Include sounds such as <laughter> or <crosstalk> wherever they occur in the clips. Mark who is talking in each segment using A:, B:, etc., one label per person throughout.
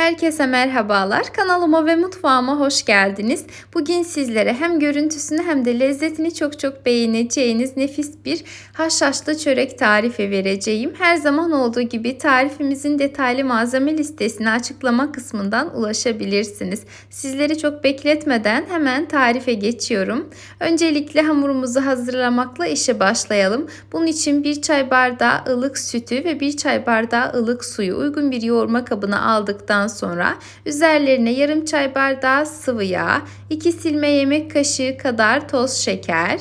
A: Herkese merhabalar. Kanalıma ve mutfağıma hoş geldiniz. Bugün sizlere hem görüntüsünü hem de lezzetini çok çok beğeneceğiniz nefis bir haşhaşlı çörek tarifi vereceğim. Her zaman olduğu gibi tarifimizin detaylı malzeme listesini açıklama kısmından ulaşabilirsiniz. Sizleri çok bekletmeden hemen tarife geçiyorum. Öncelikle hamurumuzu hazırlamakla işe başlayalım. Bunun için bir çay bardağı ılık sütü ve bir çay bardağı ılık suyu uygun bir yoğurma kabına aldıktan sonra üzerlerine yarım çay bardağı sıvı yağ, 2 silme yemek kaşığı kadar toz şeker,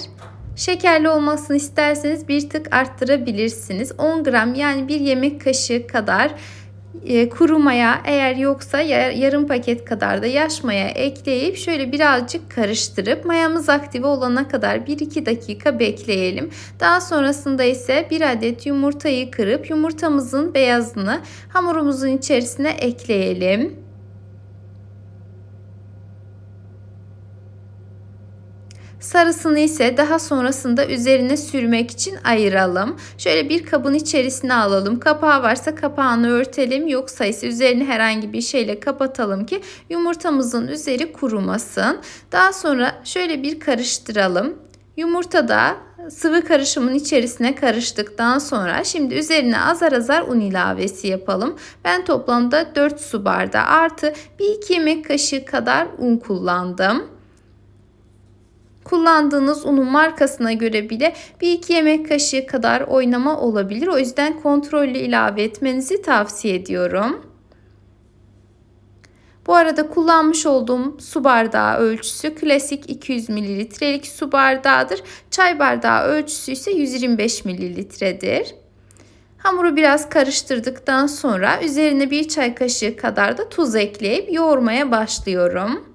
A: Şekerli olmasını isterseniz bir tık arttırabilirsiniz. 10 gram yani bir yemek kaşığı kadar kuru maya eğer yoksa yarım paket kadar da yaş maya ekleyip şöyle birazcık karıştırıp mayamız aktive olana kadar 1-2 dakika bekleyelim. Daha sonrasında ise bir adet yumurtayı kırıp yumurtamızın beyazını hamurumuzun içerisine ekleyelim. Sarısını ise daha sonrasında üzerine sürmek için ayıralım. Şöyle bir kabın içerisine alalım. Kapağı varsa kapağını örtelim. Yoksa ise üzerini herhangi bir şeyle kapatalım ki yumurtamızın üzeri kurumasın. Daha sonra şöyle bir karıştıralım. Yumurta da sıvı karışımın içerisine karıştıktan sonra şimdi üzerine azar azar un ilavesi yapalım. Ben toplamda 4 su bardağı artı 1-2 yemek kaşığı kadar un kullandım. Kullandığınız unun markasına göre bile bir iki yemek kaşığı kadar oynama olabilir. O yüzden kontrollü ilave etmenizi tavsiye ediyorum. Bu arada kullanmış olduğum su bardağı ölçüsü klasik 200 mililitrelik su bardağıdır. Çay bardağı ölçüsü ise 125 mililitredir. Hamuru biraz karıştırdıktan sonra üzerine bir çay kaşığı kadar da tuz ekleyip yoğurmaya başlıyorum.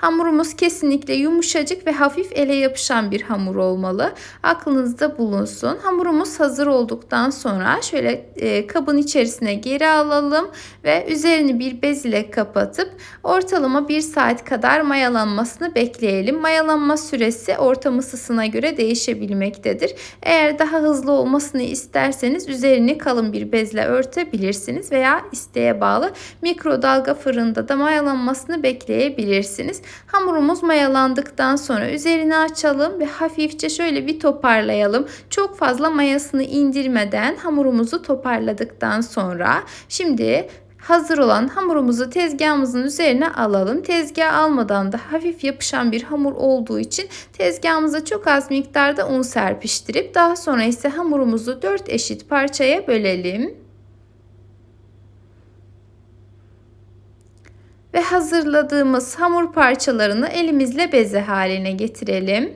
A: Hamurumuz kesinlikle yumuşacık ve hafif ele yapışan bir hamur olmalı. Aklınızda bulunsun. Hamurumuz hazır olduktan sonra şöyle e, kabın içerisine geri alalım ve üzerini bir bez ile kapatıp ortalama 1 saat kadar mayalanmasını bekleyelim. Mayalanma süresi ortam ısısına göre değişebilmektedir. Eğer daha hızlı olmasını isterseniz üzerini kalın bir bezle örtebilirsiniz veya isteğe bağlı mikrodalga fırında da mayalanmasını bekleyebilirsiniz. Hamurumuz mayalandıktan sonra üzerini açalım ve hafifçe şöyle bir toparlayalım. Çok fazla mayasını indirmeden hamurumuzu toparladıktan sonra şimdi hazır olan hamurumuzu tezgahımızın üzerine alalım. Tezgah almadan da hafif yapışan bir hamur olduğu için tezgahımıza çok az miktarda un serpiştirip daha sonra ise hamurumuzu 4 eşit parçaya bölelim. Ve hazırladığımız hamur parçalarını elimizle beze haline getirelim.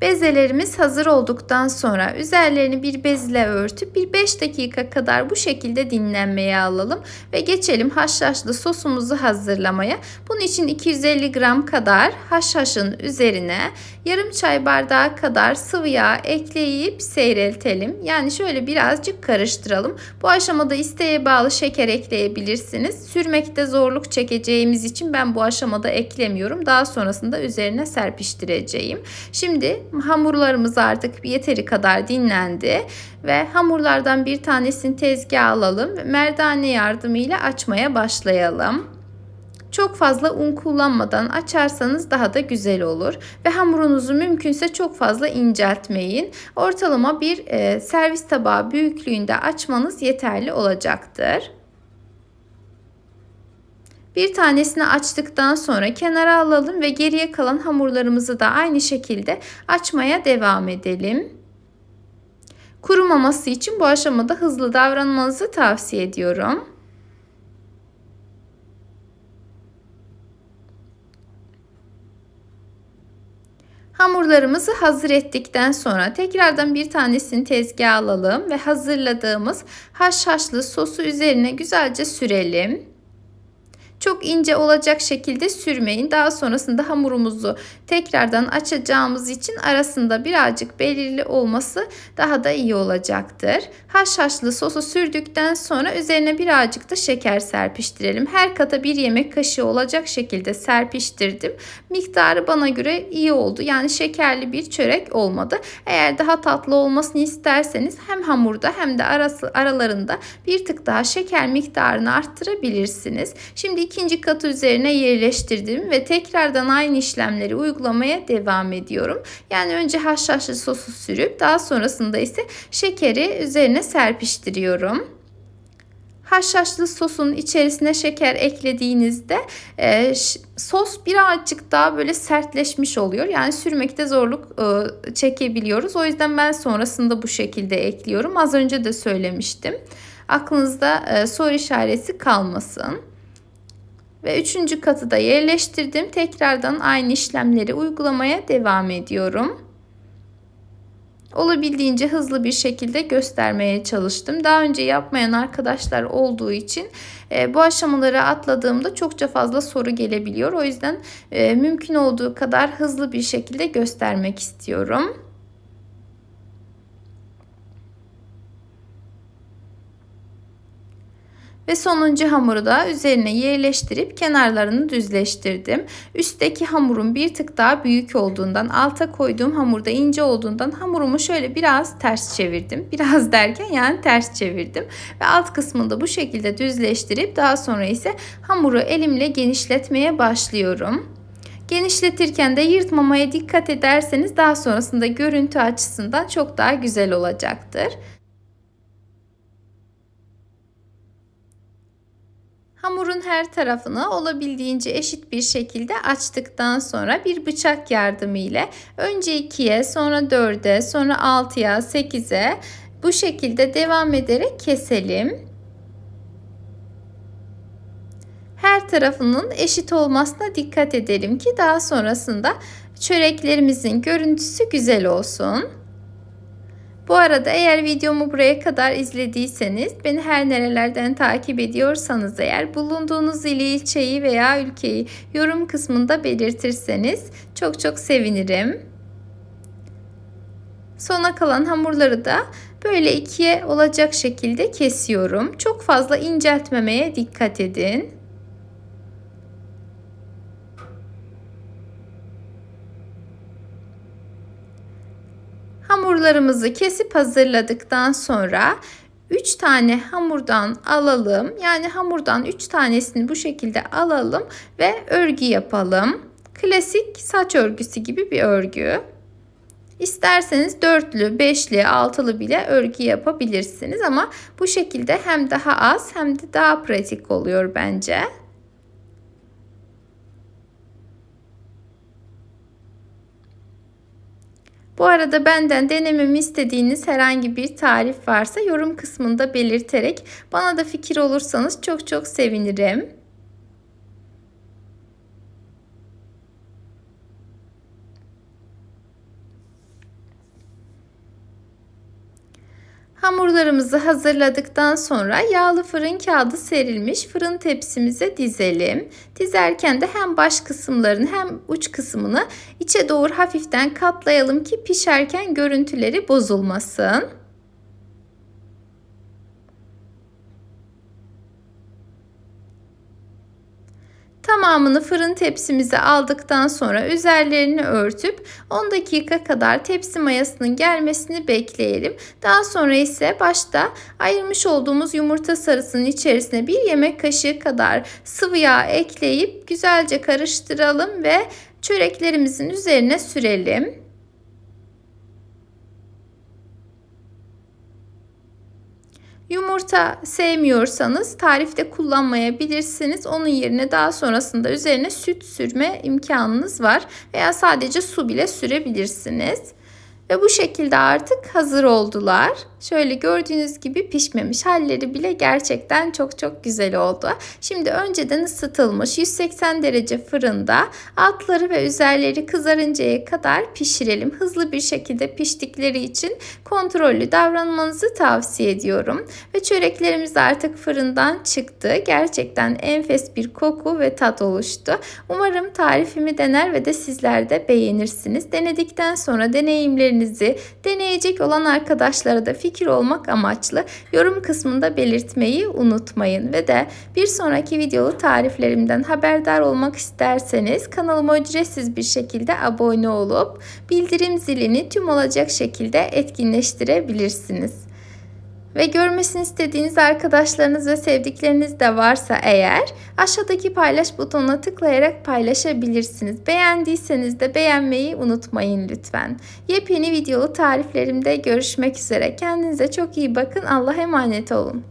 A: Bezelerimiz hazır olduktan sonra üzerlerini bir bezle örtüp bir 5 dakika kadar bu şekilde dinlenmeye alalım ve geçelim haşhaşlı sosumuzu hazırlamaya. Bunun için 250 gram kadar haşhaşın üzerine yarım çay bardağı kadar sıvı yağ ekleyip seyreltelim. Yani şöyle birazcık karıştıralım. Bu aşamada isteğe bağlı şeker ekleyebilirsiniz. Sürmekte zorluk çekeceğimiz için ben bu aşamada eklemiyorum. Daha sonrasında üzerine serpiştireceğim. Şimdi hamurlarımız artık yeteri kadar dinlendi ve hamurlardan bir tanesini tezgaha alalım ve merdane yardımıyla açmaya başlayalım. Çok fazla un kullanmadan açarsanız daha da güzel olur. Ve hamurunuzu mümkünse çok fazla inceltmeyin. Ortalama bir e, servis tabağı büyüklüğünde açmanız yeterli olacaktır. Bir tanesini açtıktan sonra kenara alalım ve geriye kalan hamurlarımızı da aynı şekilde açmaya devam edelim. Kurumaması için bu aşamada hızlı davranmanızı tavsiye ediyorum. Hamurlarımızı hazır ettikten sonra tekrardan bir tanesini tezgaha alalım ve hazırladığımız haşhaşlı sosu üzerine güzelce sürelim. Çok ince olacak şekilde sürmeyin. Daha sonrasında hamurumuzu tekrardan açacağımız için arasında birazcık belirli olması daha da iyi olacaktır. Haşhaşlı sosu sürdükten sonra üzerine birazcık da şeker serpiştirelim. Her kata bir yemek kaşığı olacak şekilde serpiştirdim. Miktarı bana göre iyi oldu. Yani şekerli bir çörek olmadı. Eğer daha tatlı olmasını isterseniz hem hamurda hem de arası, aralarında bir tık daha şeker miktarını arttırabilirsiniz. Şimdi ikinci katı üzerine yerleştirdim ve tekrardan aynı işlemleri uygulamaya devam ediyorum. Yani önce haşhaşlı sosu sürüp daha sonrasında ise şekeri üzerine serpiştiriyorum haşhaşlı sosun içerisine şeker eklediğinizde e, sos birazcık daha böyle sertleşmiş oluyor. Yani sürmekte zorluk e, çekebiliyoruz. O yüzden ben sonrasında bu şekilde ekliyorum. Az önce de söylemiştim. Aklınızda e, soru işareti kalmasın. Ve üçüncü katı da yerleştirdim. Tekrardan aynı işlemleri uygulamaya devam ediyorum olabildiğince hızlı bir şekilde göstermeye çalıştım. Daha önce yapmayan arkadaşlar olduğu için e, bu aşamaları atladığımda çokça fazla soru gelebiliyor. O yüzden e, mümkün olduğu kadar hızlı bir şekilde göstermek istiyorum. Ve sonuncu hamuru da üzerine yerleştirip kenarlarını düzleştirdim. Üstteki hamurun bir tık daha büyük olduğundan alta koyduğum hamurda ince olduğundan hamurumu şöyle biraz ters çevirdim. <laughs> Biraz derken yani ters çevirdim. Ve alt kısmını da bu şekilde düzleştirip daha sonra ise hamuru elimle genişletmeye başlıyorum. Genişletirken de yırtmamaya dikkat ederseniz daha sonrasında görüntü açısından çok daha güzel olacaktır. Hamurun her tarafını olabildiğince eşit bir şekilde açtıktan sonra bir bıçak yardımı ile önce 2'ye sonra 4'e sonra 6'ya 8'e bu şekilde devam ederek keselim. Her tarafının eşit olmasına dikkat edelim ki daha sonrasında çöreklerimizin görüntüsü güzel olsun. Bu arada eğer videomu buraya kadar izlediyseniz, beni her nerelerden takip ediyorsanız eğer bulunduğunuz ili, ilçeyi veya ülkeyi yorum kısmında belirtirseniz çok çok sevinirim. Sona kalan hamurları da böyle ikiye olacak şekilde kesiyorum. Çok fazla inceltmemeye dikkat edin. Hamurlarımızı kesip hazırladıktan sonra 3 tane hamurdan alalım. Yani hamurdan 3 tanesini bu şekilde alalım ve örgü yapalım. Klasik saç örgüsü gibi bir örgü. İsterseniz dörtlü, beşli, altılı bile örgü yapabilirsiniz ama bu şekilde hem daha az hem de daha pratik oluyor bence. Bu arada benden denememi istediğiniz herhangi bir tarif varsa yorum kısmında belirterek bana da fikir olursanız çok çok sevinirim. Hamurlarımızı hazırladıktan sonra yağlı fırın kağıdı serilmiş fırın tepsimize dizelim. Dizerken de hem baş kısımlarını hem uç kısmını içe doğru hafiften katlayalım ki pişerken görüntüleri bozulmasın. Tamamını fırın tepsimize aldıktan sonra üzerlerini örtüp 10 dakika kadar tepsi mayasının gelmesini bekleyelim. Daha sonra ise başta ayırmış olduğumuz yumurta sarısının içerisine bir yemek kaşığı kadar sıvı yağ ekleyip güzelce karıştıralım ve çöreklerimizin üzerine sürelim. Yumurta sevmiyorsanız tarifte kullanmayabilirsiniz. Onun yerine daha sonrasında üzerine süt sürme imkanınız var. Veya sadece su bile sürebilirsiniz. Ve bu şekilde artık hazır oldular. Şöyle gördüğünüz gibi pişmemiş. Halleri bile gerçekten çok çok güzel oldu. Şimdi önceden ısıtılmış 180 derece fırında altları ve üzerleri kızarıncaya kadar pişirelim. Hızlı bir şekilde piştikleri için kontrollü davranmanızı tavsiye ediyorum. Ve çöreklerimiz artık fırından çıktı. Gerçekten enfes bir koku ve tat oluştu. Umarım tarifimi dener ve de sizler de beğenirsiniz. Denedikten sonra deneyimlerinizi deneyecek olan arkadaşlara da fikir olmak amaçlı yorum kısmında belirtmeyi unutmayın. Ve de bir sonraki videolu tariflerimden haberdar olmak isterseniz kanalıma ücretsiz bir şekilde abone olup bildirim zilini tüm olacak şekilde etkinleştirebilirsiniz. Ve görmesini istediğiniz arkadaşlarınız ve sevdikleriniz de varsa eğer aşağıdaki paylaş butonuna tıklayarak paylaşabilirsiniz. Beğendiyseniz de beğenmeyi unutmayın lütfen. Yepyeni videolu tariflerimde görüşmek üzere. Kendinize çok iyi bakın. Allah'a emanet olun.